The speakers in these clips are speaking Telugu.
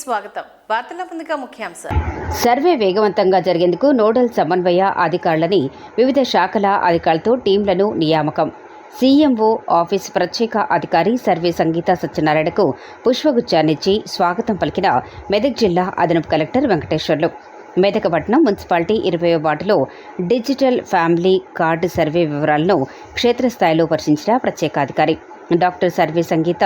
స్వాగతం. సర్వే వేగవంతంగా జరిగేందుకు నోడల్ సమన్వయ అధికారులని వివిధ శాఖల అధికారులతో టీంలను నియామకం. సీఎంఓ ఆఫీస్ ప్రత్యేక అధికారి సర్వే సంగీత సత్యనారాయణకు పుష్పగుచ్చాన్నిచ్చి స్వాగతం పలికిన మెదక్ జిల్లా అదనపు కలెక్టర్ వెంకటేశ్వర్లు. మెదకపట్నం మున్సిపాలిటీ ఇరవై వార్డులో డిజిటల్ ఫ్యామిలీ కార్డు సర్వే వివరాలను క్షేత్రస్థాయిలో పరిశీలించిన ప్రత్యేక అధికారి డాక్టర్ సర్వే సంగీత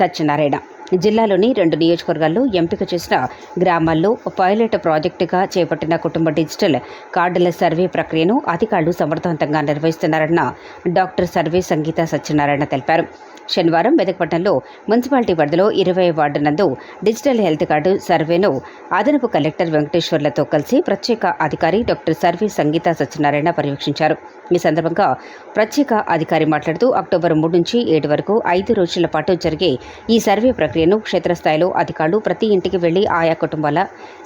సత్యనారాయణ. జిల్లాలోని రెండు నియోజకవర్గాల్లో ఎంపిక చేసిన గ్రామాల్లో పైలట్ ప్రాజెక్టుగా చేపట్టిన కుటుంబ డిజిటల్ కార్డుల సర్వే ప్రక్రియను అధికారులు సమర్థవంతంగా నిర్వహిస్తున్నారన్న డాక్టర్ సర్వే సంగీత సత్యనారాయణ తెలిపారు. శనివారం మెదక్పట్నంలో మున్సిపాలిటీ పరిధిలో ఇరవై వార్డు నందు డిజిటల్ హెల్త్ కార్డు సర్వేను అదనపు కలెక్టర్ వెంకటేశ్వర్లతో కలిసి ప్రత్యేక అధికారి డాక్టర్ సర్వే సంగీత సత్యనారాయణ పర్యవేక్షించారు. ఈ సందర్భంగా ప్రత్యేక అధికారి మాట్లాడుతూ అక్టోబర్ మూడు నుంచి ఏడు వరకు ఐదు రోజుల పాటు జరిగే ఈ సర్వే ప్రక్రియను క్షేత్రస్థాయిలో అధికారులు ప్రతి ఇంటికి వెళ్ళి ఆయా కుటుంబాల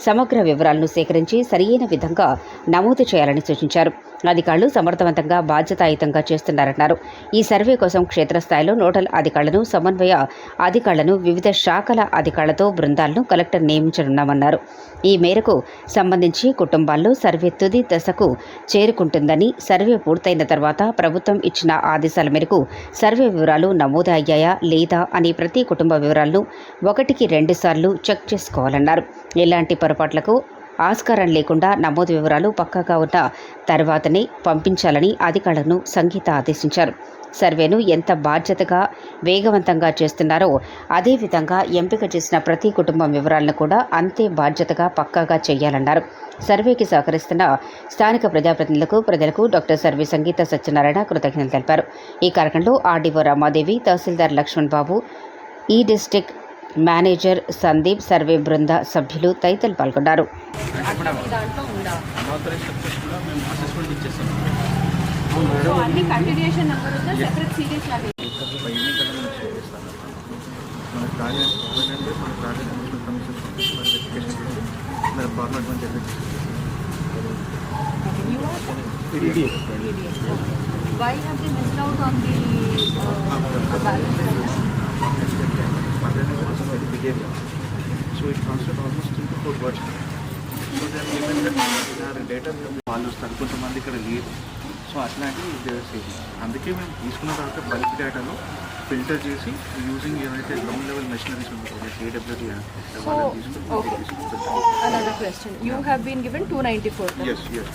సమగ్ర వివరాలను సేకరించి సరియైన విధంగా నమోదు చేయాలని సూచించారు. అధికారులు సమర్థవంతంగా బాధ్యతాయుతంగా చేస్తున్నారన్నారు. ఈ సర్వే కోసం క్షేత్రస్థాయిలో నోడల్ అధికారులను సమన్వయ అధికారులను వివిధ శాఖల అధికారులతో బృందాలను కలెక్టర్ నియమించనున్నామన్నారు. ఈ మేరకు సంబంధించి కుటుంబాల్లో సర్వే తుది దశకు చేరుకుంటుందని సర్వే పూర్తయిన తర్వాత ప్రభుత్వం ఇచ్చిన ఆదేశాల మేరకు సర్వే వివరాలు నమోదు అయ్యాయా లేదా అని ప్రతి కుటుంబ వివరాలను ఒకటికి రెండుసార్లు చెక్ చేసుకోవాలన్నారు. ఎలాంటి పొరపాట్లకు ఆస్కారం లేకుండా నమోదు వివరాలు పక్కాగా ఉన్న తర్వాతనే పంపించాలని అధికారులను సంగీత ఆదేశించారు. సర్వేను ఎంత బాధ్యతగా వేగవంతంగా చేస్తున్నారో అదేవిధంగా ఎంపిక చేసిన ప్రతి కుటుంబం వివరాలను కూడా అంతే బాధ్యతగా పక్కాగా చేయాలన్నారు. సర్వేకి సహకరిస్తున్న స్థానిక ప్రజాప్రతినిధులకు ప్రజలకు డాక్టర్ సర్వే సంగీత సత్యనారాయణ కృతజ్ఞతలు తెలిపారు. ఈ కార్యక్రమంలో ఆర్డీఓ రామాదేవి తహసీల్దార్ లక్ష్మణ్ బాబు ఈ డిస్టిక్ మేనేజర్ సందీప్ సర్వే బృంద సభ్యులు తదితరులు పాల్గొన్నారు Why have they missed out on the uh, balance లాగా బయటిని కదా మనం షేర్ చేస్తాం మన ప్రాజెక్ట్ ఏంటంటే మన ప్రాజెక్ట్ కమిషన్ కమిషన్ మన వెరిఫికేషన్ చేసి మన ఫార్మాట్ మన చెప్పి why balance so it constant almost three to four words so దాన్ని ఏమైందంటే డేటా వాళ్ళు వస్తారు. కొంతమంది ఇక్కడ లేరు. సో అట్లాంటివి సేమ్ అందుకే మేము తీసుకున్న తర్వాత బల్క్ డేటాలో ఫిల్టర్ చేసి యూజింగ్ ఏదైతే గ్రౌండ్ లెవెల్ మెషినరీస్ ఉంటాయి AWT So, okay. Another question you have been given two ninety four S S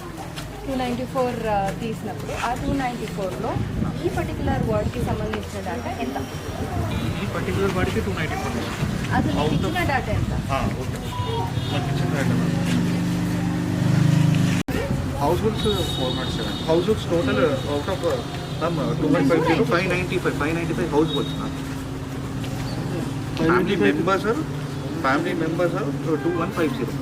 two ninety four తీసినప్పుడు ఆ టూ నైంటీ ఫోర్లో ఈ పర్టికులర్ వర్డ్కి సంబంధించిన డేటా ఎంత? ఈ పర్టికులర్ వాడికి టూ నైంటీ ఫోర్ అసలు మీకు ఇచ్చిన డేటా ఎంత? ఓకే. మనకి ఇచ్చిన data households four not seven households total out of two one five zero five ninety five five ninety five households family members family members two one five zero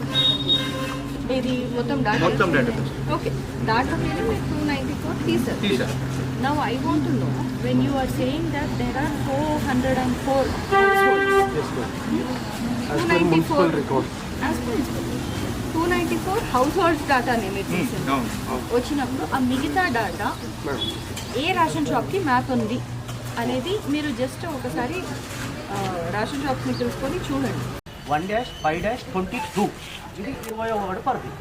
ఇది మొత్తం డేటా మొత్తం డేటా ఓకే దాంట్లో మీరు మీరు టూ నైంటీ ఫోర్ తీసారు తీసా Now I want to know when you are saying that there are 404 households. 294 As per municipal. 294 households data నే మీరు తీసింది. అవును అవును. వచ్చినప్పుడు ఆ మిగతా డాటా ఏ రేషన్ షాప్కి మ్యాప్ ఉంది అనేది మీరు జస్ట్ ఒకసారి రేషన్ షాప్స్ని తెలుసుకొని చూడండి. One dash five dash twenty two. ఇది ఇరవై ఒకటి పడుతుంది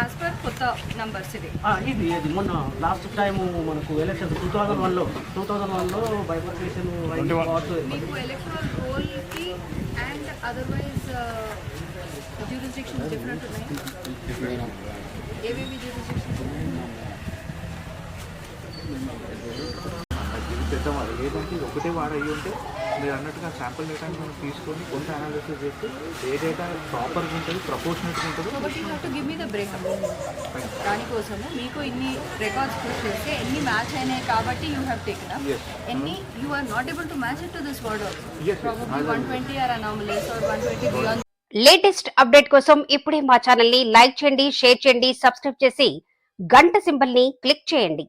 యాజ్ పర్ కొత్త నంబర్స్ ఇది. ఇది మొన్న లాస్ట్ టైం మనకు ఎలక్షన్ టూ థౌజండ్ వన్లో టూ థౌజండ్ వన్లో బైఫర్కేషన్ మీకు ఎలక్ట్రల్ రోల్కి అండ్ అదర్వైజ్ డిఫరెంట్ ఉన్నాయి? ఏవేవి ఒకటే వాడు అయ్యి ఉంటే మీరు అన్నట్టుగా శాంపుల్ డేటాని మనం తీసుకొని కొంత అనాలిసిస్ చేస్తే ఏ డేటా ప్రాపర్గా ఉంటుంది ప్రపోర్షనట్గా ఉంటుందో? కాబట్టి you to give me the break దానికోసము మీకు ఇన్ని రికార్డ్స్ పుష్ చేస్తే ఎన్ని మ్యాచ్ అయినాయి కాబట్టి you have taken up Yes. ఎన్ని you are not able to match it to this. Probably one twenty are anomalies are one twenty beyond latest update కోసం ఇప్పుడే మా ఛానల్ని లైక్ చేయండి షేర్ చేయండి సబ్స్క్రైబ్ చేసి గంట సింబల్ని క్లిక్ చేయండి.